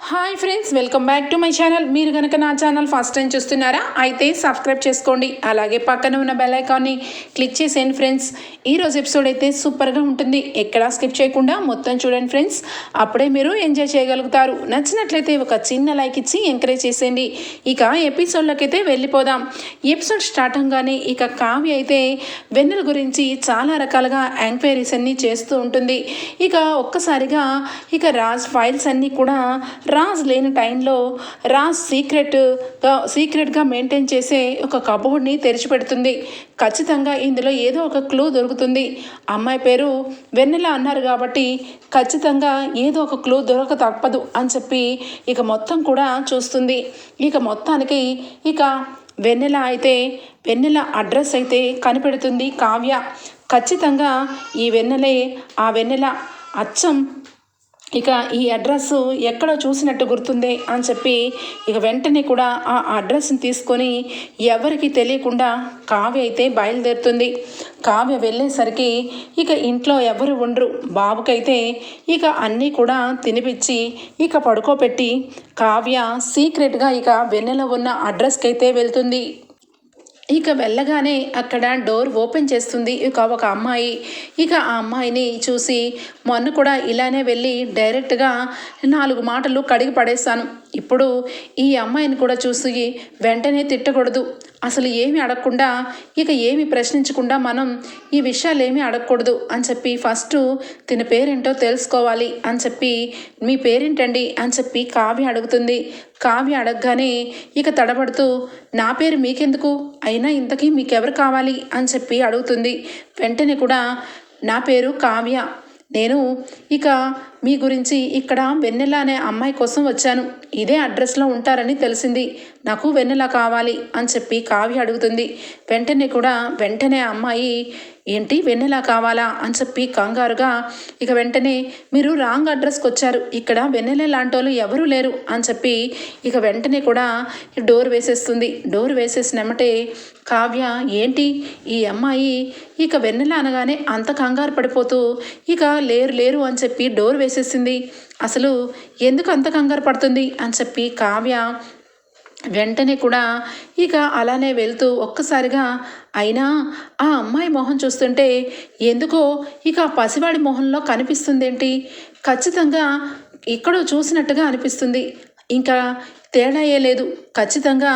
Hi friends welcome back to my channel మీరు కనుక నా ఛానల్ ఫస్ట్ టైం చూస్తున్నారా అయితే సబ్స్క్రైబ్ చేసుకోండి. అలాగే పక్కన ఉన్న బెల్ ఐకాన్ని క్లిక్ చేసేయండి ఫ్రెండ్స్ ఈరోజు ఎపిసోడ్ అయితే సూపర్గా ఉంటుంది. ఎక్కడా స్కిప్ చేయకుండా మొత్తం చూడండి ఫ్రెండ్స్ అప్పుడే మీరు ఎంజాయ్ చేయగలుగుతారు. నచ్చినట్లయితే ఒక చిన్న లైక్ ఇచ్చి ఎంకరేజ్ చేసేయండి. ఇక ఎపిసోడ్లోకి అయితే వెళ్ళిపోదాం. ఎపిసోడ్ స్టార్ట్ అవగానే ఇక కావ్య అయితే వెన్నెల గురించి చాలా రకాలుగా ఎంక్వైరీస్ అన్నీ చేస్తూ ఉంటుంది. ఇక ఒక్కసారిగా ఇక రాజ్ ఫైల్స్ అన్నీ కూడా రాజ్ లేని టైంలో రాజ్ సీక్రెట్గా సీక్రెట్గా మెయింటైన్ చేసే ఒక కబోర్డ్ని తెరిచిపెడుతుంది. ఖచ్చితంగా ఇందులో ఏదో ఒక క్లూ దొరుకుతుంది. అమ్మాయి పేరు వెన్నెల అన్నారు కాబట్టి ఖచ్చితంగా ఏదో ఒక క్లూ దొరక తప్పదు అని చెప్పి ఇక మొత్తం కూడా చూస్తుంది. ఇక మొత్తానికి ఇక వెన్నెల అయితే వెన్నెల అడ్రస్ అయితే కనిపెడుతుంది కావ్య. ఖచ్చితంగా ఈ వెన్నెలే ఆ వెన్నెల అచ్చం ఇక ఈ అడ్రస్ ఎక్కడో చూసినట్టు గుర్తుంది అని చెప్పి ఇక వెంటనే కూడా ఆ అడ్రస్ని తీసుకొని ఎవరికి తెలియకుండా కావ్య అయితే బయలుదేరుతుంది. కావ్య వెళ్ళేసరికి ఇక ఇంట్లో ఎవరు ఉండరు. బాబుకైతే ఇక అన్నీ కూడా తినిపించి ఇక పడుకోబెట్టి కావ్య సీక్రెట్గా ఇక వెన్నెల ఉన్న అడ్రస్కి అయితే వెళ్తుంది. ఇక వెళ్ళగానే అక్కడ డోర్ ఓపెన్ చేస్తుంది. ఇక ఒక అమ్మాయి. ఇక ఆ అమ్మాయిని చూసి మొన్న కూడా ఇలానే వెళ్ళి డైరెక్ట్గా నాలుగు మాటలు కడిగి పడేశాను. ఇప్పుడు ఈ అమ్మాయిని కూడా చూసి వెంటనే తిట్టకూడదు. అసలు ఏమి అడగకుండా ఇక ఏమి ప్రశ్నించకుండా మనం ఈ విషయాలు ఏమీ అడగకూడదు అని చెప్పి ఫస్ట్ తిన పేరేంటో తెలుసుకోవాలి అని చెప్పి మీ పేరేంటండి? అని చెప్పి కావ్య అడుగుతుంది. కావ్య అడగగానే ఇక తడబడుతూ నా పేరు మీకెందుకు? అయినా ఇంతకీ మీకెవరు కావాలి? అని చెప్పి అడుగుతుంది. వెంటనే కూడా నా పేరు కావ్య. నేను ఇక మీ గురించి ఇక్కడ వెన్నెల అనే అమ్మాయి కోసం వచ్చాను. ఇదే అడ్రస్లో ఉంటారని తెలిసింది. నాకు వెన్నెల కావాలి అని చెప్పి కావ్య అడుగుతుంది. వెంటనే కూడా వెంటనే అమ్మాయి ఏంటి వెన్నెల కావాలా? అని చెప్పి కంగారుగా ఇక వెంటనే మీరు రాంగ్ అడ్రస్కి వచ్చారు. ఇక్కడ వెన్నెల లాంటి వాళ్ళు ఎవరూ లేరు. అని చెప్పి ఇక వెంటనే కూడా డోర్ వేసేస్తుంది. డోర్ వేసేసినమ్మటే కావ్య ఏంటి ఈ అమ్మాయి? ఇక వెన్నెల అనగానే అంత కంగారు పడిపోతూ ఇక లేరు లేరు అని చెప్పి డోర్ వేసేసింది అసలు ఎందుకు అంత కంగారు పడుతుంది? అని చెప్పి కావ్య వెంటనే కూడా ఇక అలానే వెళ్తూ ఒక్కసారిగా అయినా ఆ అమ్మాయి మొహం చూస్తుంటే ఎందుకో ఇక ఆ పసివాడి మొహంలో కనిపిస్తుందేంటి? ఖచ్చితంగా ఎక్కడో చూసినట్టుగా అనిపిస్తుంది. ఇంకా తేడా ఏ లేదు. ఖచ్చితంగా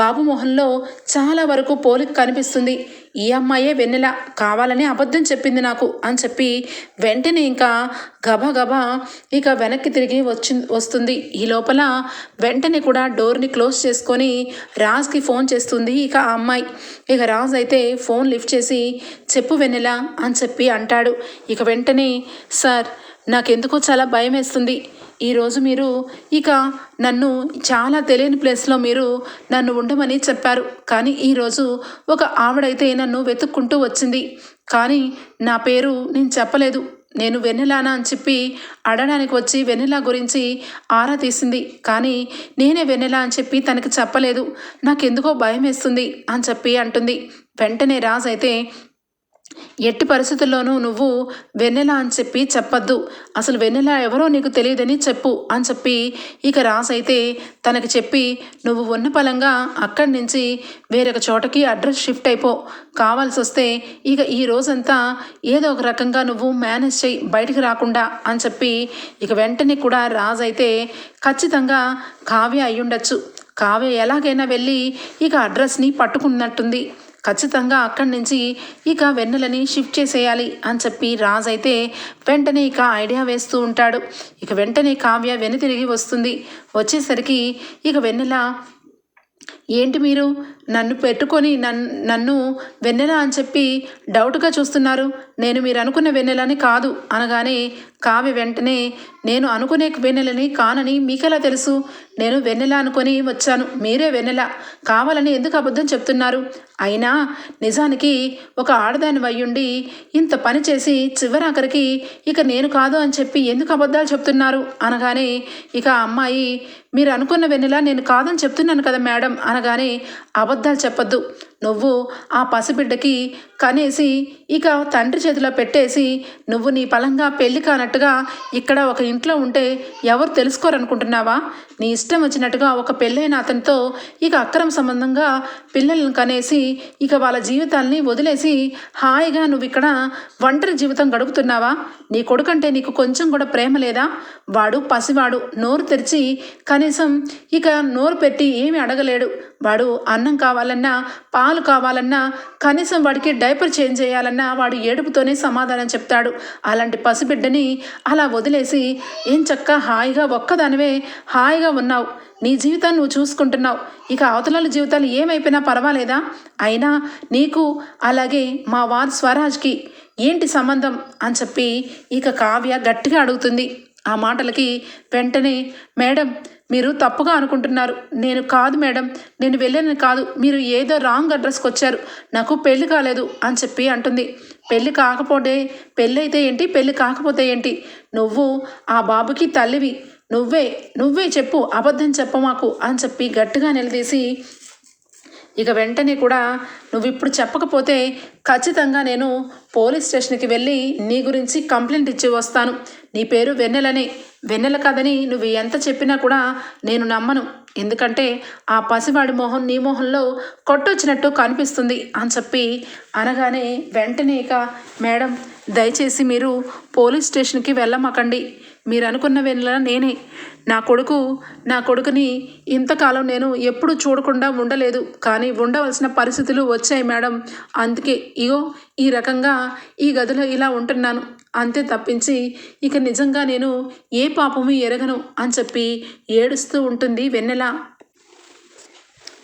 బాబు మొహంలో చాలా వరకు పోలిక కనిపిస్తుంది. ఈ అమ్మాయే వెన్నెల కావాలని అబద్ధం చెప్పింది నాకు అని చెప్పి వెంటనే ఇంకా గబగబా ఇక వెనక్కి తిరిగి వచ్చి వస్తుంది. ఈ లోపల వెంటనే కూడా డోర్ని క్లోజ్ చేసుకొని రాజ్కి ఫోన్ చేస్తుంది ఇక ఆ అమ్మాయి. ఇక రాజ్ అయితే ఫోన్ లిఫ్ట్ చేసి చెప్పు వెన్నెల అని చెప్పి అంటాడు. ఇక వెంటనే సార్ నాకెందుకో చాలా భయం వేస్తుంది ఈరోజు మీరు ఇక నన్ను చాలా తెలియని ప్లేస్లో మీరు నన్ను ఉండమని చెప్పారు. కానీ ఈరోజు ఒక ఆవిడైతే నన్ను వెతుక్కుంటూ వచ్చింది. కానీ నా పేరు నేను చెప్పలేదు. నేను వెన్నెలానా అని చెప్పి అడగడానికి వచ్చి వెన్నెల గురించి ఆరా తీసింది. కానీ నేనే వెన్నెల అని చెప్పి తనకి చెప్పలేదు. నాకెందుకో భయం వేస్తుంది అని చెప్పి అంటుంది. వెంటనే రాజ్ అయితే ఎట్టి పరిస్థితుల్లోనూ నువ్వు వెన్నెల అని చెప్పి చెప్పొద్దు. అసలు వెన్నెల ఎవరో నీకు తెలియదని చెప్పు అని చెప్పి ఇక రాసైతే తనకి చెప్పి నువ్వు ఉన్న పలంగా అక్కడి నుంచి వేరొక చోటకి అడ్రస్ షిఫ్ట్ అయిపో. కావాల్సి వస్తే ఇక ఈ రోజంతా ఏదో ఒక రకంగా నువ్వు మేనేజ్ చేయి బయటికి రాకుండా అని చెప్పి ఇక వెంటనే కూడా రాజ్ అయితే ఖచ్చితంగా కావ్య అయ్యుండొచ్చు. కావ్య ఎలాగైనా వెళ్ళి ఇక అడ్రస్ని పట్టుకున్నట్టుంది. ఖచ్చితంగా అక్కడి నుంచి ఇక వెన్నెలని షిఫ్ట్ చేసేయాలి అని చెప్పి రాజ్ అయితే వెంటనే ఇక ఐడియా వేస్తూ ఉంటాడు. ఇక వెంటనే కావ్య వెను తిరిగి వస్తుంది. వచ్చేసరికి ఇక వెన్నెల ఏంటి మీరు? నన్ను పెట్టుకొని నన్ను నన్ను వెన్నెల అని చెప్పి డౌట్గా చూస్తున్నారు. నేను మీరు అనుకున్న వెన్నెలని కాదు అనగానే కావ్య వెంటనే నేను అనుకునే వెన్నెలని కానని మీకెలా తెలుసు? నేను వెన్నెల అనుకొని వచ్చాను. మీరే వెన్నెల. కావాలని ఎందుకు అబద్ధం చెప్తున్నారు? అయినా నిజానికి ఒక ఆడదాని వయ్యుండి ఇంత పని చేసి చివరాఖరికి ఇక నేను కాదు అని చెప్పి ఎందుకు అబద్ధాలు చెప్తున్నారు? అనగానే ఇక అమ్మాయి మీరు అనుకున్న వెన్నెల నేను కాదని చెప్తున్నాను కదా మేడం అనగానే అబద్ధాలు చెప్పొద్దు. నువ్వు ఆ పసిబిడ్డకి కనేసి ఇక తండ్రి చేతిలో పెట్టేసి నువ్వు నీ పలంగా పెళ్ళి కానట్టుగా ఇక్కడ ఒక ఇంట్లో ఉంటే ఎవరు తెలుసుకోరనుకుంటున్నావా? నీ ఇష్టం వచ్చినట్టుగా ఒక పెళ్ళైన అతనితో ఇక అక్రమ సంబంధంగా పిల్లలను కనేసి ఇక వాళ్ళ జీవితాల్ని వదిలేసి హాయిగా నువ్వు ఇక్కడ ఒంటరి జీవితం గడుపుతున్నావా? నీ కొడుకంటే నీకు కొంచెం కూడా ప్రేమ లేదా? వాడు పసివాడు నోరు తెరిచి కనీసం ఇక నోరు పెట్టి ఏమి అడగలేడు. వాడు అన్నం కావాలన్నా పా పాలు కావాలన్నా కనీసం వాడికి డైపర్ చేంజ్ చేయాలన్నా వాడు ఏడుపుతోనే సమాధానం చెప్తాడు. అలాంటి పసిబిడ్డని అలా వదిలేసి ఏం చక్క హాయిగా ఒక్కదానివే హాయిగా ఉన్నావు. నీ జీవితాన్ని నువ్వు చూసుకుంటున్నావు. ఇక అవతల జీవితాలు ఏమైపోయినా పర్వాలేదా? అయినా నీకు అలాగే మా వార్ స్వరాజ్కి ఏంటి సంబంధం? అని చెప్పి ఇక కావ్య గట్టిగా అడుగుతుంది. ఆ మాటలకి వెంటనే మేడం మీరు తప్పుగా అనుకుంటున్నారు. నేను కాదు మేడం. నేను వెళ్ళాను కాదు. మీరు ఏదో రాంగ్ అడ్రస్కి వచ్చారు. నాకు పెళ్ళి కాలేదు అని చెప్పి అంటుంది. పెళ్ళి కాకపోతే పెళ్ళి అయితే ఏంటి? పెళ్ళి కాకపోతే ఏంటి? నువ్వు ఆ బాబుకి తల్లివి. నువ్వే నువ్వే చెప్పు. అబద్ధం చెప్ప మాకు అని చెప్పి గట్టిగా నిలదీసి ఇక వెంటనే కూడా నువ్వు ఇప్పుడు చెప్పకపోతే ఖచ్చితంగా నేను పోలీస్ స్టేషన్కి వెళ్ళి నీ గురించి కంప్లైంట్ ఇచ్చి వస్తాను. నీ పేరు వెన్నెలనే. వెన్నెల కదని నువ్వు ఎంత చెప్పినా కూడా నేను నమ్మను. ఎందుకంటే ఆ పసివాడి మొహం నీ మొహంలో కొట్టొచ్చినట్టు కనిపిస్తుంది అని చెప్పి అనగానే వెంటనే ఇక మేడం దయచేసి మీరు పోలీస్ స్టేషన్కి వెళ్ళమాకండి. మీరు అనుకున్న వెన్నెల నేనే. నా కొడుకు నా కొడుకుని ఇంతకాలం నేను ఎప్పుడు చూడకుండా ఉండలేదు. కానీ ఉండవలసిన పరిస్థితులు వచ్చాయి మేడం. అందుకే ఇగో ఈ రకంగా ఈ గదిలో ఇలా ఉంటున్నాను. అంతే తప్పించి ఇక నిజంగా నేను ఏ పాపము ఎరగను అని చెప్పి ఏడుస్తూ ఉంటుంది వెన్నెల.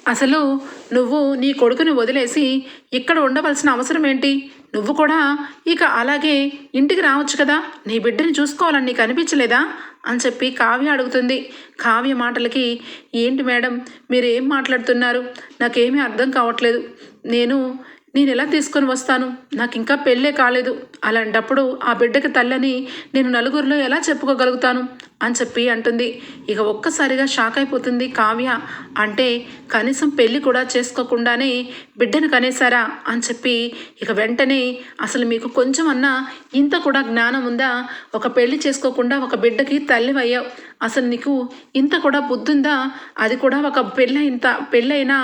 అసలు నువ్వు నీ కొడుకుని వదిలేసి ఇక్కడ ఉండవలసిన అవసరం ఏంటి? నువ్వు కూడా ఇక అలాగే ఇంటికి రావచ్చు కదా? నీ బిడ్డని చూసుకోవాలని నీకు అనిపించలేదా? అని చెప్పి కావ్య అడుగుతుంది. కావ్య మాటలకి ఏంటి మేడం మీరు ఏం మాట్లాడుతున్నారు? నాకేమీ అర్థం కావట్లేదు. నేను నేను ఎలా తీసుకొని వస్తాను? నాకు ఇంకా పెళ్ళే కాలేదు. అలాంటప్పుడు ఆ బిడ్డకి తల్లని నేను నలుగురిలో ఎలా చెప్పుకోగలుగుతాను? అని చెప్పి అంటుంది. ఇక ఒక్కసారిగా షాక్ అయిపోతుంది కావ్య. అంటే కనీసం పెళ్ళి కూడా చేసుకోకుండానే బిడ్డను కనేశారా? అని చెప్పి ఇక వెంటనే అసలు మీకు కొంచెం అన్నా ఇంత కూడా జ్ఞానం ఉందా? ఒక పెళ్ళి చేసుకోకుండా ఒక బిడ్డకి తల్లి అయ్యావు అసలు నీకు ఇంత కూడా బుద్ధుందా? అది కూడా ఒక పెళ్ళైన పెళ్ళైన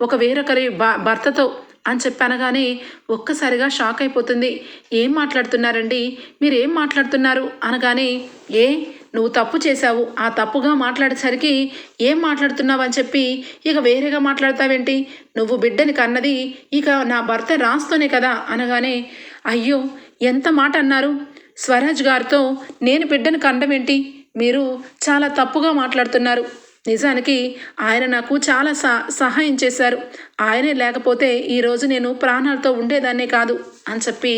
ఒక వేరొకరి భర్తతో. అని చెప్పనగానే ఒక్కసారిగా షాక్ అయిపోతుంది. ఏం మాట్లాడుతున్నారండి? మీరేం మాట్లాడుతున్నారు? అనగానే ఏ నువ్వు తప్పు చేశావు. ఆ తప్పుగా మాట్లాడేసరికి ఏం మాట్లాడుతున్నావు అని చెప్పి ఇక వేరేగా మాట్లాడతావేంటి? నువ్వు బిడ్డని కన్నది ఇక నా భర్త రాస్తూనే కదా? అనగానే అయ్యో ఎంత మాట అన్నారు. స్వరాజ్ గారితో నేను బిడ్డను కండమేంటి మీరు చాలా తప్పుగా మాట్లాడుతున్నారు. నిజానికి ఆయన నాకు చాలా సహాయం చేశారు. ఆయనే లేకపోతే ఈరోజు నేను ప్రాణాలతో ఉండేదాన్నే కాదు అని చెప్పి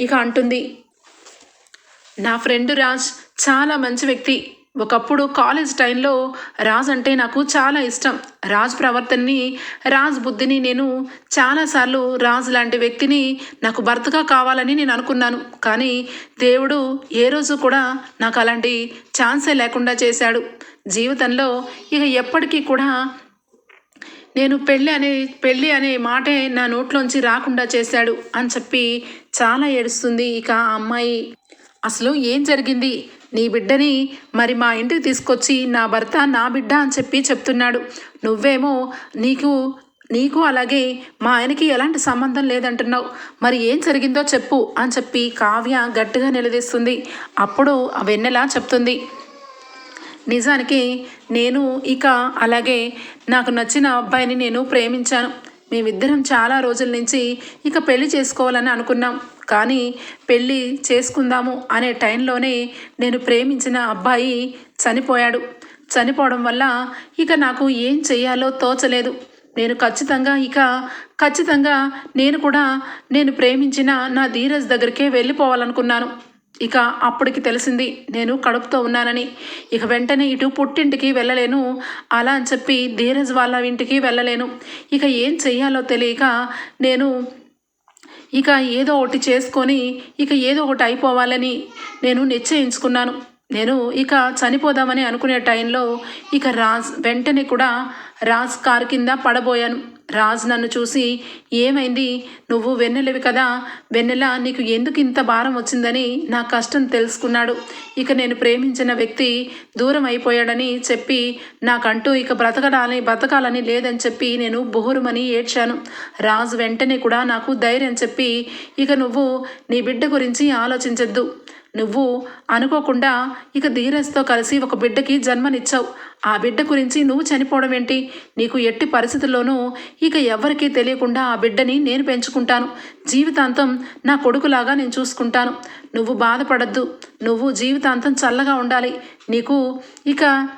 ఇక అంటుంది. నా ఫ్రెండ్ రాజ్ చాలా మంచి వ్యక్తి. ఒకప్పుడు కాలేజ్ టైంలో రాజ్ అంటే నాకు చాలా ఇష్టం. రాజ్ ప్రవర్తనని రాజ్ బుద్ధిని నేను చాలాసార్లు రాజ్ లాంటి వ్యక్తిని నాకు భర్తగా కావాలని నేను అనుకున్నాను. కానీ దేవుడు ఏ రోజు కూడా నాకు అలాంటి ఛాన్సే లేకుండా చేశాడు. జీవితంలో ఇక ఎప్పటికీ కూడా నేను పెళ్ళి అనే పెళ్ళి అనే మాటే నా నోట్లోంచి రాకుండా చేశాడు అని చెప్పి చాలా ఏడుస్తుంది ఇక ఆ అమ్మాయి. అసలు ఏం జరిగింది? నీ బిడ్డని మరి మా ఇంటికి తీసుకొచ్చి నా భర్త నా బిడ్డ అని చెప్పి చెప్తున్నాడు. నువ్వేమో నీకు నీకు అలాగే మా ఆయనకి ఎలాంటి సంబంధం లేదంటున్నావు. మరి ఏం జరిగిందో చెప్పు అని చెప్పి కావ్య గట్టిగా నిలదీస్తుంది. అప్పుడు ఆ వెన్నెల చెప్తుంది. నిజానికి నేను ఇక అలాగే నాకు నచ్చిన అబ్బాయిని నేను ప్రేమించాను. మేమిద్దరం చాలా రోజుల నుంచి ఇక పెళ్ళి చేసుకోవాలని అనుకున్నాం. కానీ పెళ్ళి చేసుకుందాము అనే టైంలోనే నేను ప్రేమించిన అబ్బాయి చనిపోయాడు. చనిపోవడం వల్ల ఇక నాకు ఏం చేయాలో తోచలేదు. నేను ఖచ్చితంగా ఇక ఖచ్చితంగా నేను కూడా నేను ప్రేమించిన నా ధీరజ్ దగ్గరికే వెళ్ళిపోవాలనుకున్నాను. ఇక అప్పటికి తెలిసింది నేను కడుపుతో ఉన్నానని. ఇక వెంటనే ఇటు పుట్టింటికి వెళ్ళలేను. అలా అని చెప్పి ధీరజ్ వాళ్ళ ఇంటికి వెళ్ళలేను. ఇక ఏం చెయ్యాలో తెలియక నేను ఇక ఏదో ఒకటి చేసుకొని ఇక ఏదో ఒకటి అయిపోవాలని నేను నిశ్చయించుకున్నాను. నేను ఇక చనిపోదామని అనుకునే టైంలో ఇక రాజ్ వెంటనే కూడా రాజ్ కారు కింద పడబోయాను. రాజ్ నన్ను చూసి ఏమైంది? నువ్వు వెన్నెలవి కదా? వెన్నెల నీకు ఎందుకు ఇంత భారం వచ్చిందని నా కష్టం తెలుసుకున్నాడు. ఇక నేను ప్రేమించిన వ్యక్తి దూరం అయిపోయాడని చెప్పి నాకంటూ ఇక బ్రతకడాలని బ్రతకాలని లేదని చెప్పి నేను బుహురుమని ఏడ్చాను. రాజు వెంటనే కూడా నాకు ధైర్యం చెప్పి ఇక నువ్వు నీ బిడ్డ గురించి ఆలోచించద్దు. నువ్వు అనుకోకుండా ఇక ధీరజ్తో కలిసి ఒక బిడ్డకి జన్మనిచ్చావు. ఆ బిడ్డ గురించి నువ్వు చనిపోవడం ఏంటి? నీకు ఎట్టి పరిస్థితుల్లోనూ ఇక ఎవరికీ తెలియకుండా ఆ బిడ్డని నేను పెంచుకుంటాను. జీవితాంతం నా కొడుకులాగా నేను చూసుకుంటాను. నువ్వు బాధపడద్దు. నువ్వు జీవితాంతం చల్లగా ఉండాలి. నీకు ఇక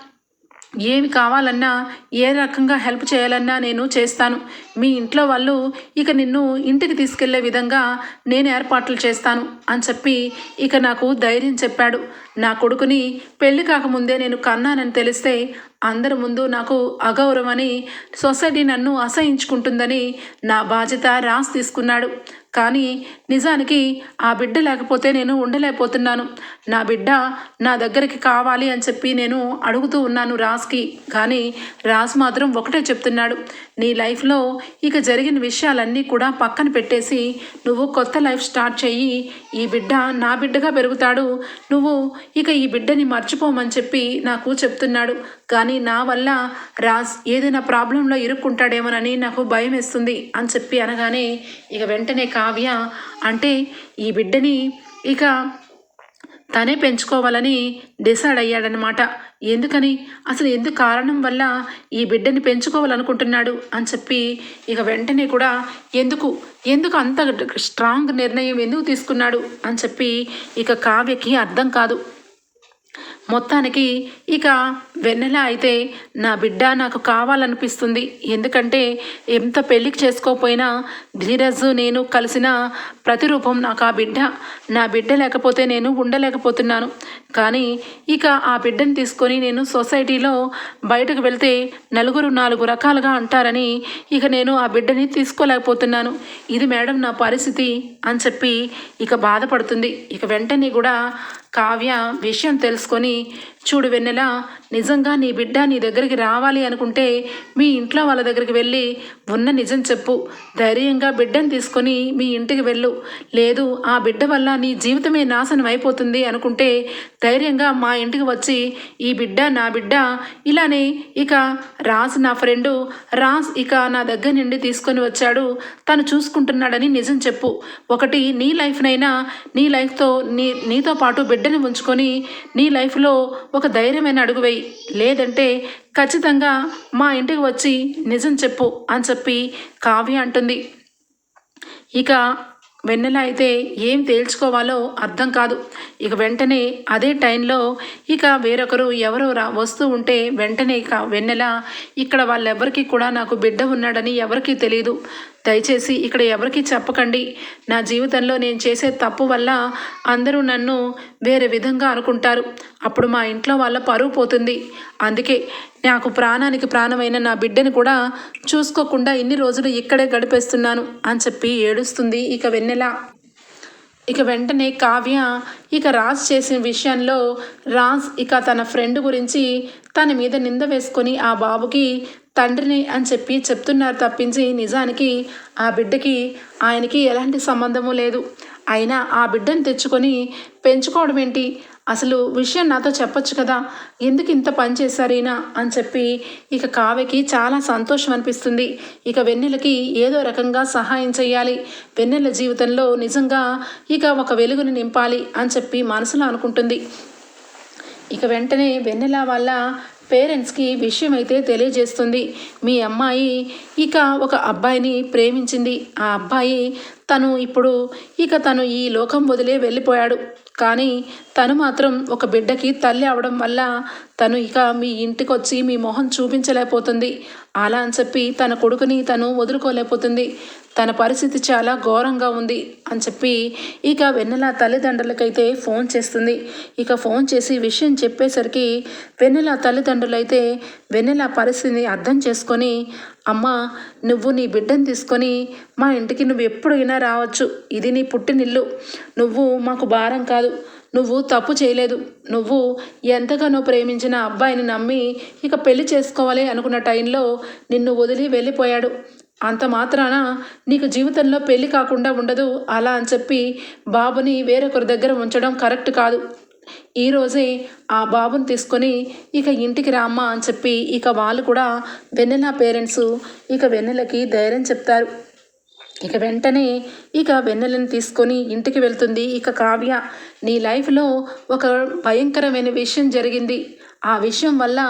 ఏమి కావాలన్నా ఏ రకంగా హెల్ప్ చేయాలన్నా నేను చేస్తాను. మీ ఇంట్లో వాళ్ళు ఇక నిన్ను ఇంటికి తీసుకెళ్ళే విధంగా నేను ఏర్పాట్లు చేస్తాను అని చెప్పి ఇక నాకు ధైర్యం చెప్పాడు. నా కొడుకుని పెళ్ళి కాకముందే నేను కన్నానని తెలిస్తే అందరి ముందు నాకు అగౌరవమని సొసైటీ నన్ను అసహించుకుంటుందని నా బాధ్యత రాసి తీసుకున్నాడు. కానీ నిజానికి ఆ బిడ్డ లేకపోతే నేను ఉండలేకపోతున్నాను. నా బిడ్డ నా దగ్గరికి కావాలి అని చెప్పి నేను అడుగుతూ ఉన్నాను రాజ్కి. కానీ రాజ్ మాత్రం ఒకటే చెప్తున్నాడు. నీ లైఫ్లో ఇక జరిగిన విషయాలన్నీ కూడా పక్కన పెట్టేసి నువ్వు కొత్త లైఫ్ స్టార్ట్ చెయ్యి. ఈ బిడ్డ నా బిడ్డగా పెరుగుతాడు. నువ్వు ఇక ఈ బిడ్డని మర్చిపోమని చెప్పి నాకు చెప్తున్నాడు. కానీ నా వల్ల రాజ్ ఏదైనా ప్రాబ్లంలో ఇరుక్కుంటాడేమోనని నాకు భయం వేస్తుంది అని చెప్పి అనగానే ఇక వెంటనే కావ్య అంటే ఈ బిడ్డని ఇక తనే పెంచుకోవాలని డిసైడ్ అయ్యాడనమాట ఎందుకని? అసలు ఎందుకు కారణం వల్ల ఈ బిడ్డని పెంచుకోవాలనుకుంటున్నాడు అని చెప్పి ఇక వెంటనే కూడా ఎందుకు? ఎందుకు అంత స్ట్రాంగ్ నిర్ణయం ఎందుకు తీసుకున్నాడు అని చెప్పి ఇక కావ్యకి అర్థం కాదు. మొత్తానికి ఇక వెన్నెల అయితే నా బిడ్డ నాకు కావాలనిపిస్తుంది. ఎందుకంటే ఎంత పెళ్ళికి చేసుకోకపోయినా ధీరజ్ నేను కలిసిన ప్రతిరూపం నాకు ఆ బిడ్డ. నా బిడ్డ లేకపోతే నేను ఉండలేకపోతున్నాను. కానీ ఇక ఆ బిడ్డను తీసుకొని నేను సొసైటీలో బయటకు వెళ్తే నలుగురు నాలుగు రకాలుగా అంటారని ఇక నేను ఆ బిడ్డని తీసుకోలేకపోతున్నాను. ఇది మేడం నా పరిస్థితి అని చెప్పి ఇక బాధపడుతుంది. ఇక వెంటనే కూడా కావ్య విషయం తెలుసుకొని చూడు వెన్నెల నిజంగా నీ బిడ్డ నీ దగ్గరికి రావాలి అనుకుంటే మీ ఇంట్లో వాళ్ళ దగ్గరికి వెళ్ళి ఉన్న నిజం చెప్పు. ధైర్యంగా బిడ్డను తీసుకొని మీ ఇంటికి వెళ్ళు. లేదు ఆ బిడ్డ వల్ల నీ జీవితమే నాశనం అయిపోతుంది అనుకుంటే ధైర్యంగా మా ఇంటికి వచ్చి ఈ బిడ్డ నా బిడ్డ ఇలానే ఇక రాజ్ నా ఫ్రెండు రాజ్ ఇక నా దగ్గర నుండి తీసుకొని వచ్చాడు. తను చూసుకుంటున్నాడని నిజం చెప్పు. ఒకటి నీ లైఫ్నైనా నీ లైఫ్తో నీ నీతో పాటు బిడ్డని ఉంచుకొని నీ లైఫ్లో ఒక ధైర్యమైన అడుగు వేయి. లేదంటే ఖచ్చితంగా మా ఇంటికి వచ్చి నిజం చెప్పు అని చెప్పి కావ్య అంటుంది. ఇక వెన్నెల అయితే ఏం తేల్చుకోవాలో అర్థం కాదు. ఇక వెంటనే అదే టైంలో ఇక వేరొకరు ఎవరో రా వస్తూ ఉంటే వెంటనే ఇక వెన్నెల ఇక్కడ వాళ్ళెవ్వరికీ కూడా నాకు బిడ్డ ఉన్నాడని ఎవరికీ తెలియదు దయచేసి ఇక్కడ ఎవరికి చెప్పకండి. నా జీవితంలో నేను చేసే తప్పు వల్ల అందరూ నన్ను వేరే విధంగా అనుకుంటారు. అప్పుడు మా ఇంట్లో వాళ్ళ పరువు పోతుంది. అందుకే నాకు ప్రాణానికి ప్రాణమైన నా బిడ్డని కూడా చూసుకోకుండా ఇన్ని రోజులు ఇక్కడే గడిపేస్తున్నాను అని చెప్పి ఏడుస్తుంది ఇక వెన్నెల. ఇక వెంటనే కావ్య ఇక రాజ్ చేసిన విషయంలో రాజ్ ఇక తన ఫ్రెండ్ గురించి తన మీద నింద వేసుకొని ఆ బాబుకి తండ్రిని అని చెప్పి చెప్తున్నారు తప్పించి నిజానికి ఆ బిడ్డకి ఆయనకి ఎలాంటి సంబంధము లేదు. అయినా ఆ బిడ్డను తెచ్చుకొని పెంచుకోవడం ఏంటి అసలు విషయం నాతో చెప్పొచ్చు కదా? ఎందుకు ఇంత పని చేశారు ఈయన? అని చెప్పి ఇక కావ్యకి చాలా సంతోషం అనిపిస్తుంది. ఇక వెన్నెలకి ఏదో రకంగా సహాయం చేయాలి వెన్నెల జీవితంలో నిజంగా ఇక ఒక వెలుగుని నింపాలి అని చెప్పి మనసులో అనుకుంటుంది. ఇక వెంటనే వెన్నెల వాళ్ళ పేరెంట్స్కి విషయం అయితే తెలియజేస్తుంది. మీ అమ్మాయి ఇక ఒక అబ్బాయిని ప్రేమించింది. ఆ అబ్బాయి తను ఇప్పుడు ఇక తను ఈ లోకం వదిలే వెళ్ళిపోయాడు. కానీ తను మాత్రం ఒక బిడ్డకి తల్లి అవడం వల్ల తను ఇక మీ ఇంటికి వచ్చి మీ మొహం చూపించలేకపోతుంది. అలా అని చెప్పి తన కొడుకుని తను వదులుకోలేకపోతుంది. తన పరిస్థితి చాలా ఘోరంగా ఉంది అని చెప్పి ఇక వెన్నెల తల్లిదండ్రులకైతే ఫోన్ చేస్తుంది. ఇక ఫోన్ చేసి విషయం చెప్పేసరికి వెన్నెల తల్లిదండ్రులైతే వెన్నెల పరిస్థితిని అర్థం చేసుకొని అమ్మ నువ్వు నీ బిడ్డను తీసుకొని మా ఇంటికి నువ్వు ఎప్పుడైనా రావచ్చు. ఇది నీ పుట్టినిల్లు. నువ్వు మాకు భారం కాదు. నువ్వు తప్పు చేయలేదు. నువ్వు ఎంతగానో ప్రేమించిన అబ్బాయిని నమ్మి ఇక పెళ్ళి చేసుకోవాలి అనుకున్న టైంలో నిన్ను వదిలి వెళ్ళిపోయాడు. అంత మాత్రాన నీకు జీవితంలో పెళ్ళి కాకుండా ఉండదు అలా అని చెప్పి బాబుని వేరొకరి దగ్గర ఉంచడం కరెక్ట్ కాదు. ఈరోజే ఆ బాబుని తీసుకొని ఇక ఇంటికి రామ్మా అని చెప్పి ఇక వాళ్ళు కూడా వెన్నెల పేరెంట్స్ ఇక వెన్నెలకి ధైర్యం చెప్తారు. ఇక వెంటనే ఇక వెన్నెలను తీసుకొని ఇంటికి వెళ్తుంది. ఇక కావ్య నీ లైఫ్లో ఒక భయంకరమైన విషయం జరిగింది. ఆ విషయం వల్ల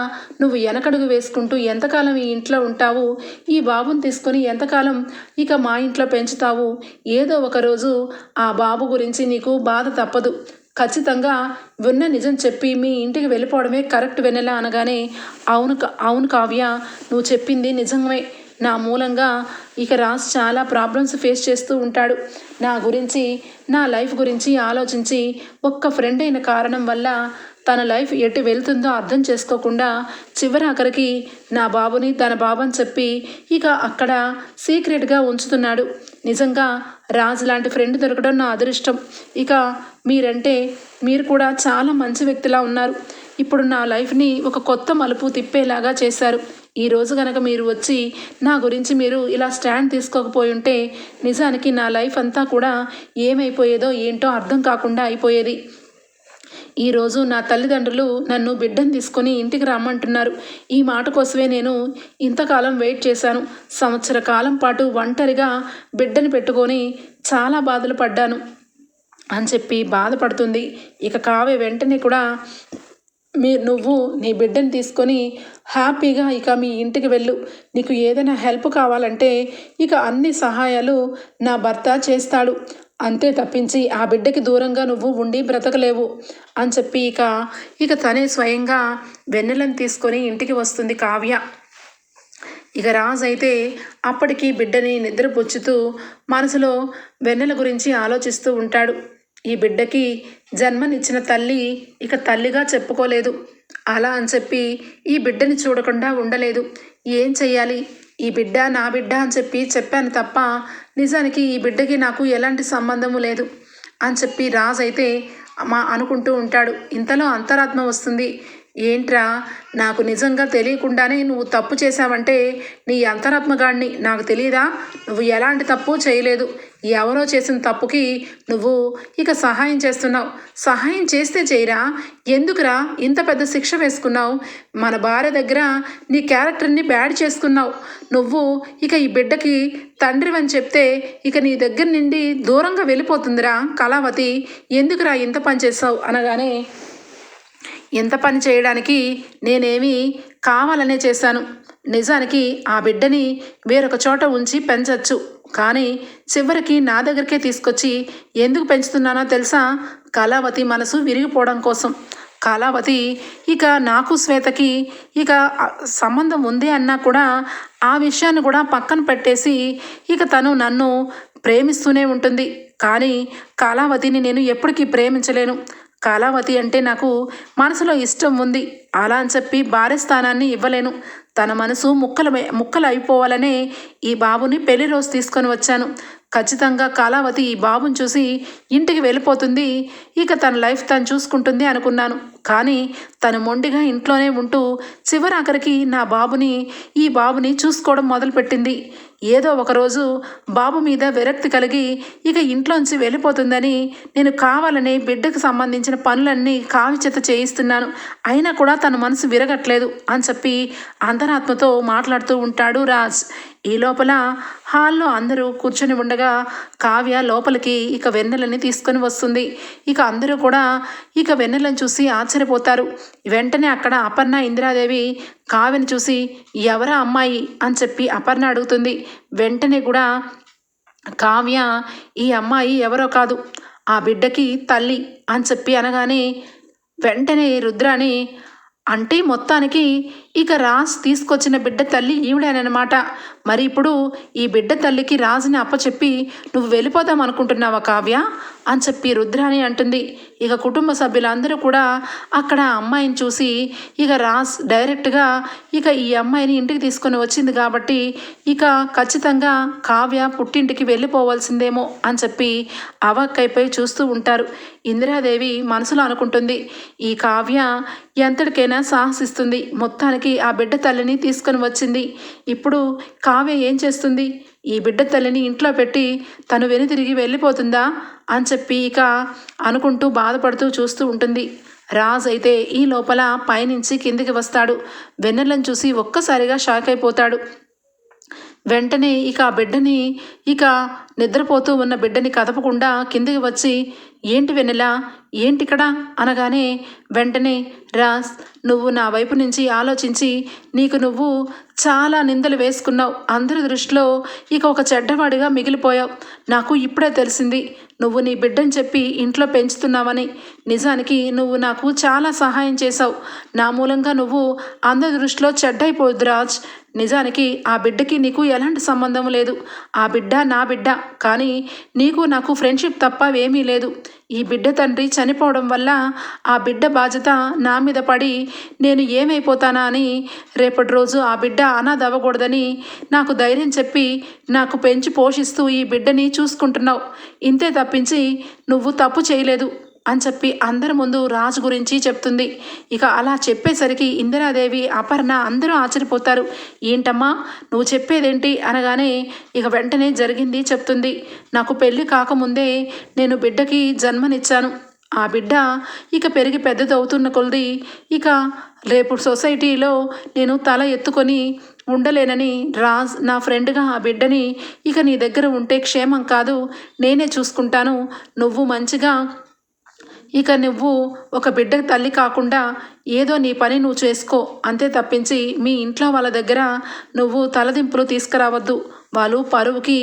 నువ్వు వెనకడుగు వేసుకుంటూ ఎంతకాలం ఈ ఇంట్లో ఉంటావు? ఈ బాబుని తీసుకొని ఎంతకాలం ఇక మా ఇంట్లో పెంచుతావు? ఏదో ఒకరోజు ఆ బాబు గురించి నీకు బాధ తప్పదు. ఖచ్చితంగా ఉన్న నిజం చెప్పి మీ ఇంటికి వెళ్ళిపోవడమే కరెక్ట్ వెన్నెల అనగానే అవును అవును కావ్య నువ్వు చెప్పింది నిజమే. నా మూలంగా ఇక రాజ్ చాలా ప్రాబ్లమ్స్ ఫేస్ చేస్తూ ఉంటాడు. నా గురించి నా లైఫ్ గురించి ఆలోచించి ఒక్క ఫ్రెండ్ అయిన కారణం వల్ల తన లైఫ్ ఎటు వెళ్తుందో అర్థం చేసుకోకుండా చివరి ఆఖరికి నా బాబుని తన బాబు అని చెప్పి ఇక అక్కడ సీక్రెట్గా ఉంచుతున్నాడు. నిజంగా రాజు లాంటి ఫ్రెండ్ దొరకడం నా అదృష్టం. ఇక మీరంటే మీరు కూడా చాలా మంచి వ్యక్తిలా ఉన్నారు. ఇప్పుడు నా లైఫ్ని ఒక కొత్త మలుపు తిప్పేలాగా చేశారు. ఈరోజు కనుక మీరు వచ్చి నా గురించి మీరు ఇలా స్టాండ్ తీసుకోకపోయి ఉంటే నిజానికి నా లైఫ్ అంతా కూడా ఏమైపోయేదో ఏంటో అర్థం కాకుండా అయిపోయేది. ఈరోజు నా తల్లిదండ్రులు నన్ను బిడ్డను తీసుకొని ఇంటికి రమ్మంటున్నారు. ఈ మాట కోసమే నేను ఇంతకాలం వెయిట్ చేశాను. సంవత్సర కాలం పాటు ఒంటరిగా బిడ్డని పెట్టుకొని చాలా బాధలు పడ్డాను అని చెప్పి బాధపడుతుంది. ఇక కావే వెంటనే కూడా మీ నువ్వు నీ బిడ్డని తీసుకొని హ్యాపీగా ఇక మీ ఇంటికి వెళ్ళు. నీకు ఏదైనా హెల్ప్ కావాలంటే ఇక అన్ని సహాయాలు నా భర్త చేస్తాడు. అంతే తప్పించి ఆ బిడ్డకి దూరంగా నువ్వు ఉండి బ్రతకలేవు అని చెప్పి ఇక ఇక తనే స్వయంగా వెన్నెలను తీసుకొని ఇంటికి వస్తుంది కావ్య. ఇక రాజు అయితే అప్పటికి బిడ్డని నిద్రపుచ్చుతూ మనసులో వెన్నెల గురించి ఆలోచిస్తూ ఉంటాడు. ఈ బిడ్డకి జన్మనిచ్చిన తల్లి ఇక తల్లిగా చెప్పుకోలేదు. అలా అని చెప్పి ఈ బిడ్డని చూడకుండా ఉండలేదు. ఏం చెయ్యాలి? ఈ బిడ్డ నా బిడ్డ అని చెప్పి చెప్పాను తప్ప నిజానికి ఈ బిడ్డకి నాకు ఎలాంటి సంబంధము లేదు అని చెప్పి రాజు అయితే మా అనుకుంటూ ఉంటాడు. ఇంతలో అంతరాత్మ వస్తుంది. ఏంట్రా నాకు నిజంగా తెలియకుండానే నువ్వు తప్పు చేశావంటే నీ అంతరాత్మగాడిని నాకు తెలియదా నువ్వు ఎలాంటి తప్పు చేయలేదు. ఎవరో చేసిన తప్పుకి నువ్వు ఇక సహాయం చేస్తున్నావు. సహాయం చేస్తే చేయరా? ఎందుకురా ఇంత పెద్ద శిక్ష వేసుకున్నావు? మన భార్య దగ్గర నీ క్యారెక్టర్ని బ్యాడ్ చేసుకున్నావు. నువ్వు ఇక ఈ బిడ్డకి తండ్రివని చెప్తే ఇక నీ దగ్గర నుండి దూరంగా వెళ్ళిపోతుందిరా కళావతి. ఎందుకురా ఇంత పని చేసావు అనగానే ఎంత పని చేయడానికి నేనేమి కావాలనే చేశాను. నిజానికి ఆ బిడ్డని వేరొక చోట ఉంచి పెంచవచ్చు కానీ చివరికి నా దగ్గరికే తీసుకొచ్చి ఎందుకు పెంచుతున్నానో తెలుసా? కళావతి మనసు విరిగిపోవడం కోసం. కళావతి ఇక నాకు శ్వేతకి ఇక సంబంధం ఉంది అన్నా కూడా ఆ విషయాన్ని కూడా పక్కన పెట్టేసి ఇక తను నన్ను ప్రేమిస్తూనే ఉంటుంది. కానీ కళావతిని నేను ఎప్పటికీ ప్రేమించలేను. కళావతి అంటే నాకు మనసులో ఇష్టం ఉంది. అలా అని చెప్పి భార్య స్థానాన్ని ఇవ్వలేను. తన మనసు ముక్కలు ముక్కలు అయిపోవాలనే ఈ బాబుని పెళ్ళి రోజు తీసుకొని వచ్చాను. ఖచ్చితంగా కాలావతి ఈ బాబుని చూసి ఇంటికి వెళ్ళిపోతుంది. ఇక తన లైఫ్ తను చూసుకుంటుంది అనుకున్నాను. కానీ తను మొండిగా ఇంట్లోనే ఉంటూ చివరాఖరికి నా బాబుని ఈ బాబుని చూసుకోవడం మొదలుపెట్టింది. ఏదో ఒకరోజు బాబు మీద విరక్తి కలిగి ఇక ఇంట్లోంచి వెళ్ళిపోతుందని నేను కావాలని బిడ్డకు సంబంధించిన పనులన్నీ కావిచేత చేయిస్తున్నాను. అయినా కూడా తన మనసు విరగట్లేదు అని చెప్పి అంతరాత్మతో మాట్లాడుతూ ఉంటాడు రాజ్. ఈ లోపల హాల్లో అందరూ కూర్చొని ఉండగా కావ్య లోపలికి ఇక వెన్నెలని తీసుకొని వస్తుంది. ఇక అందరూ కూడా ఇక వెన్నెలను చూసి ఆశ్చర్యపోతారు. వెంటనే అక్కడ అపర్ణ ఇందిరాదేవి కావ్యని చూసి ఎవరా అమ్మాయి? అని చెప్పి అపర్ణ అడుగుతుంది. వెంటనే కూడా కావ్య ఈ అమ్మాయి ఎవరో కాదు ఆ బిడ్డకి తల్లి అని చెప్పి అనగానే వెంటనే రుద్రాని అంటే మొత్తానికి ఇక రాజ్ తీసుకొచ్చిన బిడ్డ తల్లి ఈవిడేనమాట మరి ఇప్పుడు ఈ బిడ్డ తల్లికి రాజుని అప్పచెప్పి నువ్వు వెళ్ళిపోదాం అనుకుంటున్నావా కావ్య? అని చెప్పి రుద్రాని అంటుంది. ఇక కుటుంబ సభ్యులందరూ కూడా అక్కడ అమ్మాయిని చూసి ఇక రాజ్ డైరెక్ట్గా ఇక ఈ అమ్మాయిని ఇంటికి తీసుకొని వచ్చింది కాబట్టి ఇక ఖచ్చితంగా కావ్య పుట్టింటికి వెళ్ళిపోవాల్సిందేమో అని చెప్పి అవాక్కైపోయి చూస్తూ ఉంటారు. ఇందిరాదేవి మనసులో అనుకుంటుంది ఈ కావ్య ఎంతటికైనా సాహసిస్తుంది మొత్తానికి ఆ బిడ్డ తల్లిని తీసుకొని వచ్చింది. ఇప్పుడు కావ్య ఏం చేస్తుంది? ఈ బిడ్డ తల్లిని ఇంట్లో పెట్టి తను వెనుతిరిగి వెళ్ళిపోతుందా? అని చెప్పి ఇక అనుకుంటూ బాధపడుతూ చూస్తూ ఉంటుంది. రాజ్ అయితే ఈ లోపల పైనుంచి కిందికి వస్తాడు. వెన్నెలను చూసి ఒక్కసారిగా షాక్ అయిపోతాడు. వెంటనే ఇక ఆ బిడ్డని ఇక నిద్రపోతూ ఉన్న బిడ్డని కదపకుండా కిందికి వచ్చి ఏంటి వెన్నెల? ఏంటి ఇక్కడ అనగానే వెంటనే రాస్ నువ్వు నా వైపు నుంచి ఆలోచించి నీకు నువ్వు చాలా నిందలు వేసుకున్నావు. అందరి దృష్టిలో ఇక ఒక చెడ్డవాడిగా మిగిలిపోయావు. నాకు ఇప్పుడే తెలిసింది. నువ్వు నీ బిడ్డని చెప్పి ఇంట్లో పెంచుతున్నావని. నిజానికి నువ్వు నాకు చాలా సహాయం చేశావు. నా మూలంగా నువ్వు అందరి దృష్టిలో చెడ్డైపోద్దు రాజ్. నిజానికి ఆ బిడ్డకి నీకు ఎలాంటి సంబంధం లేదు. ఆ బిడ్డ నా బిడ్డ. కానీ నీకు నాకు ఫ్రెండ్షిప్ తప్ప ఏమీ లేదు. ఈ బిడ్డ తండ్రి చనిపోవడం వల్ల ఆ బిడ్డ బాధ్యత నా మీద పడి నేను ఏమైపోతానా అని రేపటి రోజు ఆ బిడ్డ అనాథ అవ్వకూడదని నాకు ధైర్యం చెప్పి నాకు పెంచి పోషిస్తూ ఈ బిడ్డని చూసుకుంటున్నావు. ఇంతే తప్పించి నువ్వు తప్పు చేయలేదు. అని చెప్పి అందరి ముందు రాజు గురించి చెప్తుంది. ఇక అలా చెప్పేసరికి ఇందిరాదేవి అపర్ణ అందరూ ఆశ్చర్యపోతారు. ఏంటమ్మా నువ్వు చెప్పేదేంటి? అనగానే ఇక వెంటనే జరిగింది చెప్తుంది. నాకు పెళ్ళి కాకముందే నేను బిడ్డకి జన్మనిచ్చాను. ఆ బిడ్డ ఇక పెరిగి పెద్దదవుతున్న కొలది ఇక రేపు సొసైటీలో నేను తల ఎత్తుకొని ఉండలేనని రాజ్ నా ఫ్రెండ్గా ఆ బిడ్డని ఇక నీ దగ్గర ఉంటే క్షేమం కాదు. నేనే చూసుకుంటాను. నువ్వు మంచిగా ఇక నువ్వు ఒక బిడ్డ తల్లి కాకుండా ఏదో నీ పని నువ్వు చేసుకో అంతే తప్పించి మీ ఇంట్లో వాళ్ళ దగ్గర నువ్వు తలదింపులు తీసుకురావద్దు. వాళ్ళు పరువుకి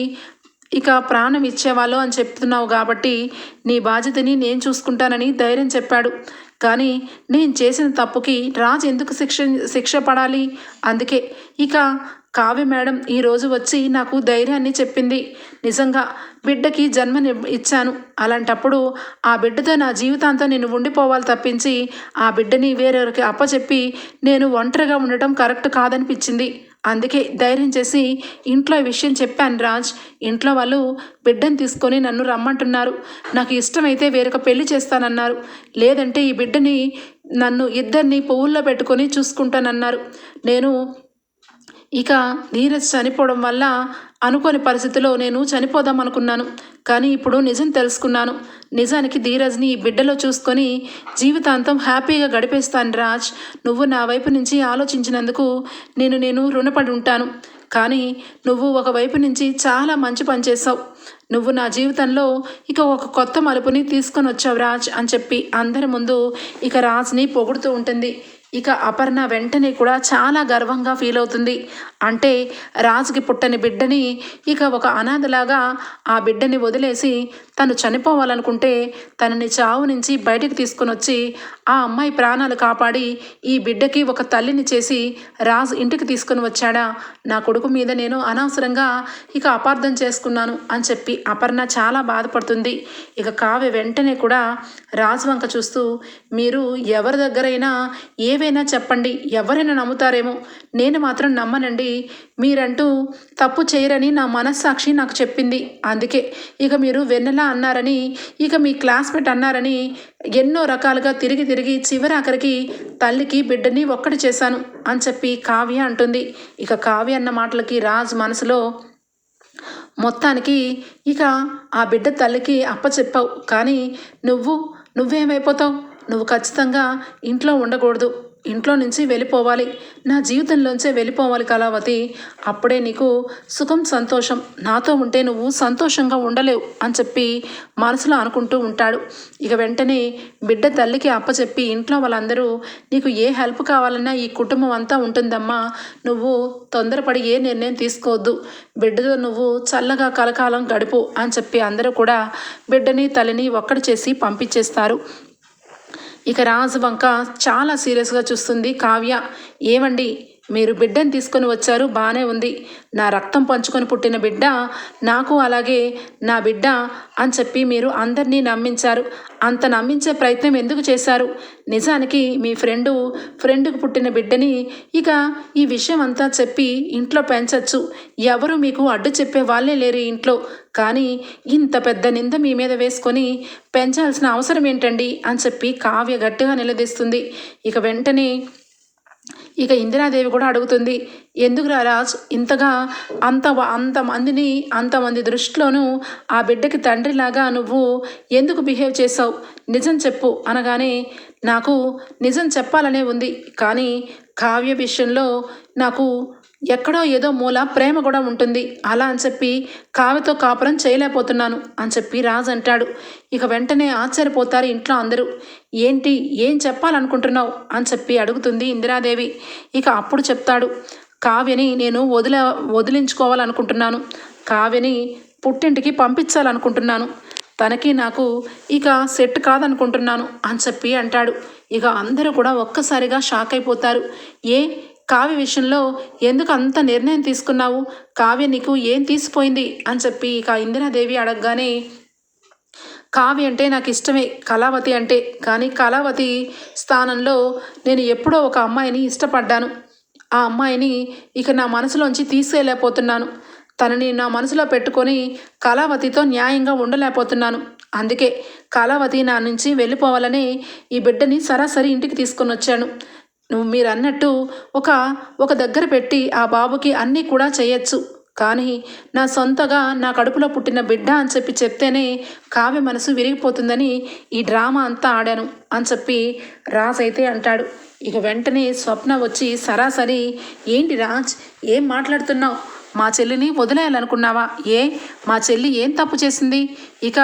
ఇక ప్రాణం ఇచ్చేవాళ్ళు అని చెప్తున్నావు కాబట్టి నీ బాధ్యతని నేను చూసుకుంటానని ధైర్యం చెప్పాడు. కానీ నేను చేసిన తప్పుకి రాజు ఎందుకు శిక్ష శిక్ష పడాలి? అందుకే ఇక కావ్య మేడం ఈరోజు వచ్చి నాకు ధైర్యాన్ని చెప్పింది. నిజంగా బిడ్డకి జన్మని ఇచ్చాను. అలాంటప్పుడు ఆ బిడ్డతో నా జీవితాంతం నేను ఉండిపోవాలి తప్పించి ఆ బిడ్డని వేరొకరికి అప్పచెప్పి నేను ఒంటరిగా ఉండటం కరెక్ట్ కాదనిపించింది. అందుకే ధైర్యం చేసి ఇంట్లో ఈ విషయం చెప్పాను రాజ్. ఇంట్లో వాళ్ళు బిడ్డను తీసుకొని నన్ను రమ్మంటున్నారు. నాకు ఇష్టమైతే వేరొక పెళ్ళి చేస్తానన్నారు. లేదంటే ఈ బిడ్డని నన్ను ఇద్దరిని పువ్వుల్లో పెట్టుకొని చూసుకుంటానన్నారు. నేను ఇక ధీరజ్ చనిపోవడం వల్ల అనుకోని పరిస్థితిలో నేను చనిపోదాం అనుకున్నాను. కానీ ఇప్పుడు నిజం తెలుసుకున్నాను. నిజానికి ధీరజ్ని బిడ్డలో చూసుకొని జీవితాంతం హ్యాపీగా గడిపేస్తాను రాజ్. నువ్వు నా వైపు నుంచి ఆలోచించినందుకు నేను నేను రుణపడి ఉంటాను. కానీ నువ్వు ఒకవైపు నుంచి చాలా మంచి పని చేసావు నువ్వు నా జీవితంలో ఇక ఒక కొత్త మలుపుని తీసుకొని వచ్చావు రాజ్ అని చెప్పి అందరి ముందు ఇక రాజ్ని పొగుడుతూ ఉంటుంది. ఇక అపర్ణ వెంటనే కూడా చాలా గర్వంగా ఫీల్ అవుతుంది. అంటే రాజుకి పుట్టని బిడ్డని ఇక ఒక అనాథలాగా ఆ బిడ్డని వదిలేసి తను చనిపోవాలనుకుంటే తనని చావు నుంచి బయటకు తీసుకొని వచ్చి ఆ అమ్మాయి ప్రాణాలు కాపాడి ఈ బిడ్డకి ఒక తల్లిని చేసి రాజు ఇంటికి తీసుకొని వచ్చాడా? నా కొడుకు మీద నేను అనవసరంగా ఇక అపార్థం చేసుకున్నాను అని చెప్పి అపర్ణ చాలా బాధపడుతుంది. ఇక కావ్య వెంటనే కూడా రాజు వంక చూస్తూ మీరు ఎవరి దగ్గరైనా ఏవైనా చెప్పండి ఎవరైనా నమ్ముతారేమో నేను మాత్రం నమ్మనండి మీరంటూ తప్పు చేయరని నా మనస్సాక్షి నాకు చెప్పింది. అందుకే ఇక మీరు వెన్నెల అన్నారని ఇక మీ క్లాస్మేట్ అన్నారని ఎన్నో రకాలుగా తిరిగి తిరిగి చివరి ఆఖరికి తల్లికి బిడ్డని ఒక్కటి చేశాను అని చెప్పి కావ్య అంటుంది. ఇక కావ్య అన్న మాటలకి రాజ్ మనసులో మొత్తానికి ఇక ఆ బిడ్డ తల్లికి అప్పచెప్పావు కానీ నువ్వు నువ్వేమైపోతావు? నువ్వు ఖచ్చితంగా ఇంట్లో ఉండకూడదు. ఇంట్లో నుంచి వెళ్ళిపోవాలి. నా జీవితంలోంచే వెళ్ళిపోవాలి కళావతి. అప్పుడే నీకు సుఖం సంతోషం. నాతో ఉంటే నువ్వు సంతోషంగా ఉండలేవు అని చెప్పి మనసులో అనుకుంటూ ఉంటాడు. ఇక వెంటనే బిడ్డ తల్లికి అప్పచెప్పి ఇంట్లో వాళ్ళందరూ నీకు ఏ హెల్ప్ కావాలన్నా ఈ కుటుంబం అంతా ఉంటుందమ్మా. నువ్వు తొందరపడి ఏ నిర్ణయం తీసుకోవద్దు. బిడ్డతో నువ్వు చల్లగా కలకాలం గడుపు అని చెప్పి అందరూ కూడా బిడ్డని తల్లిని ఒక్కడి చేసి పంపించేస్తారు. ఇక రాజు వంక చాలా సీరియస్గా చూస్తుంది. కావ్య ఏమండి మీరు బిడ్డని తీసుకొని వచ్చారు బాగానే ఉంది. నా రక్తం పంచుకొని పుట్టిన బిడ్డ నాకు అలాగే నా బిడ్డ అని చెప్పి మీరు అందరినీ నమ్మించారు. అంత నమ్మించే ప్రయత్నం ఎందుకు చేశారు? నిజానికి మీ ఫ్రెండు ఫ్రెండ్కు పుట్టిన బిడ్డని ఇక ఈ విషయం అంతా చెప్పి ఇంట్లో పెంచచ్చు. ఎవరు మీకు అడ్డు చెప్పే వాళ్ళే లేరు ఇంట్లో. కానీ ఇంత పెద్ద నింద మీ మీద వేసుకొని పెంచాల్సిన అవసరం ఏంటండి? అని చెప్పి కావ్య గట్టిగా నిలదీస్తుంది. ఇక వెంటనే ఇక ఇందిరాదేవి కూడా అడుగుతుంది ఎందుకు రాజ్? ఇంతగా అంత అంతమందిని అంతమంది దృష్టిలోనూ ఆ బిడ్డకి తండ్రిలాగా నువ్వు ఎందుకు బిహేవ్ చేసావు నిజం చెప్పు అనగానే నాకు నిజం చెప్పాలనే ఉంది. కానీ కావ్య విషయంలో నాకు ఎక్కడో ఏదో మూల ప్రేమ కూడా ఉంటుంది. అలా అని చెప్పి కావ్యతో కాపురం చేయలేకపోతున్నాను అని చెప్పి రాజు అంటాడు. ఇక వెంటనే ఆశ్చర్యపోతారు ఇంట్లో అందరూ. ఏంటి ఏం చెప్పాలనుకుంటున్నావు? అని చెప్పి అడుగుతుంది ఇందిరాదేవి. ఇక అప్పుడు చెప్తాడు కావ్యని నేను వదిల వదిలించుకోవాలనుకుంటున్నాను. కావ్యని పుట్టింటికి పంపించాలనుకుంటున్నాను. తనకి నాకు ఇక సెట్ కాదనుకుంటున్నాను అని చెప్పి అంటాడు. ఇక అందరూ కూడా ఒక్కసారిగా షాక్ అయిపోతారు. ఏ కావ్య విషయంలో ఎందుకు అంత నిర్ణయం తీసుకున్నావు? కావ్య నీకు ఏం తీసిపోయింది? అని చెప్పి ఇక ఇందిరాదేవి అడగగానే కావ్య అంటే నాకు ఇష్టమే కళావతి అంటే. కానీ కళావతి స్థానంలో నేను ఎప్పుడో ఒక అమ్మాయిని ఇష్టపడ్డాను. ఆ అమ్మాయిని ఇక నా మనసులోంచి తీసుకెళ్ళలేకపోతున్నాను తనని నా మనసులో పెట్టుకొని కళావతితో న్యాయంగా ఉండలేకపోతున్నాను. అందుకే కళావతి నా నుంచి వెళ్ళిపోవాలని ఈ బిడ్డని సరాసరి ఇంటికి తీసుకొని వచ్చాను నువ్వు మీరు అన్నట్టు ఒక ఒక దగ్గర పెట్టి ఆ బాబుకి అన్నీ కూడా చేయొచ్చు. కానీ నా సొంతగా నా కడుపులో పుట్టిన బిడ్డ అని చెప్పి చెప్తేనే కావ్య మనసు విరిగిపోతుందని ఈ డ్రామా అంతా ఆడాను అని చెప్పి రాజ్ అయితే అంటాడు. ఇక వెంటనే స్వప్న వచ్చి సరాసరి ఏంటి రాజ్? ఏం మాట్లాడుతున్నావు? మా చెల్లిని వదిలేయాలనుకున్నావా? ఏ? మా చెల్లి ఏం తప్పు చేసింది? ఇక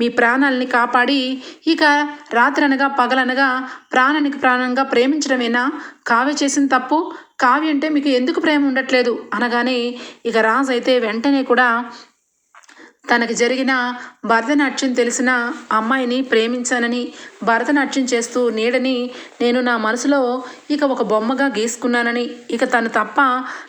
మీ ప్రాణాలని కాపాడి ఇక రాత్రనగా పగలనగా ప్రాణానికి ప్రాణంగా ప్రేమించడమేనా? కావ్య చేసిన తప్పు? కావ్య అంటే మీకు ఎందుకు ప్రేమ ఉండట్లేదు? అనగానే ఇక రాజు అయితే వెంటనే కూడా తనకి జరిగిన భరతనాట్యం తెలిసిన అమ్మాయిని ప్రేమించానని భరతనాట్యం చేస్తూ నీడని నేను నా మనసులో ఇక ఒక బొమ్మగా గీసుకున్నానని ఇక తను తప్ప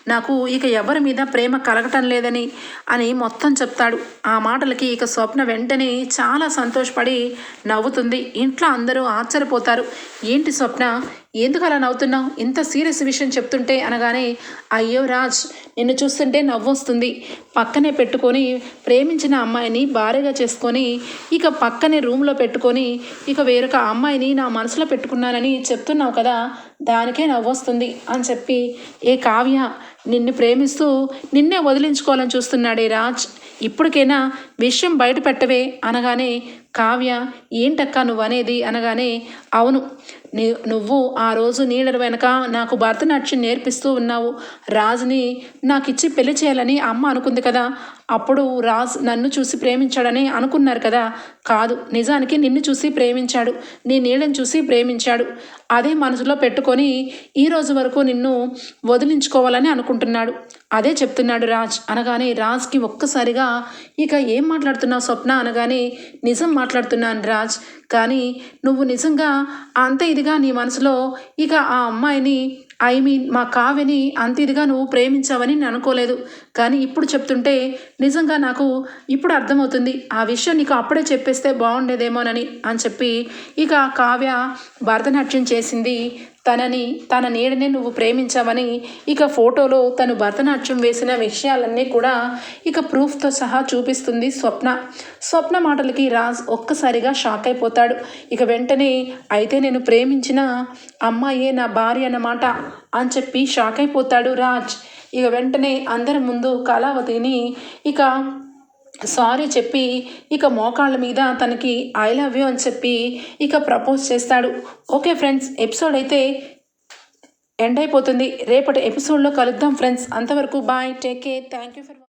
నాకు ఇక ఎవరి మీద ప్రేమ కలగటం లేదని అని మొత్తం చెప్తాడు. ఆ మాటలకి ఇక స్వప్న వెంటనే చాలా సంతోషపడి నవ్వుతుంది. ఇంట్లో అందరూ ఆశ్చర్యపోతారు. ఏంటి స్వప్న? ఎందుకు అలా నవ్వుతున్నావు? ఇంత సీరియస్ విషయం చెప్తుంటే అనగానే అయ్యో రాజ్ నిన్ను చూస్తుంటే నవ్వొస్తుంది. పక్కనే పెట్టుకొని ప్రేమించిన అమ్మాయిని భార్యగా చేసుకొని ఇక పక్కనే రూమ్లో పెట్టుకొని ఇక వేరొక అమ్మాయిని నా మనసులో పెట్టుకున్నానని చెప్తున్నావు కదా దానికే నవ్వొస్తుంది అని చెప్పి ఏ కావ్య నిన్ను ప్రేమిస్తూ నిన్నే వదిలించుకోవాలని చూస్తున్నాడే రాజ్. ఇప్పటికైనా విషయం బయట పెట్టవే అనగానే కావ్య ఏంటక్క నువ్వు అనేది అనగానే అవును నువ్వు ఆ రోజు నీళ్ళ వెనక నాకు భరతనాట్యం నేర్పిస్తూ ఉన్నావు. రాజుని నాకు ఇచ్చి పెళ్ళి చేయాలని అమ్మ అనుకుంది కదా. అప్పుడు రాజ్ నన్ను చూసి ప్రేమించాడని అనుకున్నారు కదా. కాదు నిజానికి నిన్ను చూసి ప్రేమించాడు. నీ నీళ్ళని చూసి ప్రేమించాడు. అదే మనసులో పెట్టుకొని ఈ రోజు వరకు నిన్ను వదిలించుకోవాలని అనుకుంటున్నాడు. అదే చెప్తున్నాడు రాజ్. అనగానే రాజ్కి ఒక్కసారిగా ఇక ఏం మాట్లాడుతున్నావు స్వప్న? అనగానే నిజం మాట్లాడుతున్నాను రాజ్. కానీ నువ్వు నిజంగా అంత ఇదిగా నీ మనసులో ఇక ఆ అమ్మాయిని ఐ మీన్ మా కావ్యని అంత ఇదిగా నువ్వు ప్రేమించావని నేను అనుకోలేదు. కానీ ఇప్పుడు చెప్తుంటే నిజంగా నాకు ఇప్పుడు అర్థమవుతుంది. ఆ విషయం నీకు అప్పుడే చెప్పేస్తే బాగుండేదేమోనని అని చెప్పి ఇక కావ్య భరతనాట్యం చేసింది తనని తన నీడనే నువ్వు ప్రేమించావని ఇక ఫోటోలో తను భరతనాట్యం వేసిన విషయాలన్నీ కూడా ఇక ప్రూఫ్తో సహా చూపిస్తుంది స్వప్న. స్వప్న మాటలకి రాజ్ ఒక్కసారిగా షాక్ అయిపోతాడు. ఇక వెంటనే అయితే నేను ప్రేమించిన అమ్మాయే నా భార్య అన్నమాట అని చెప్పి షాక్ అయిపోతాడు రాజ్. ఇక వెంటనే అందరి ముందు కళావతిని ఇక సారీ చెప్పి ఇక మోకాళ్ళ మీద తనకి ఐ లవ్ యూ అని చెప్పి ఇక ప్రపోజ్ చేస్తాడు. ఓకే ఫ్రెండ్స్ ఎపిసోడ్ అయితే ఎండ్ అయిపోతుంది. రేపటి ఎపిసోడ్లో కలుద్దాం ఫ్రెండ్స్ అంతవరకు bye take care thank you for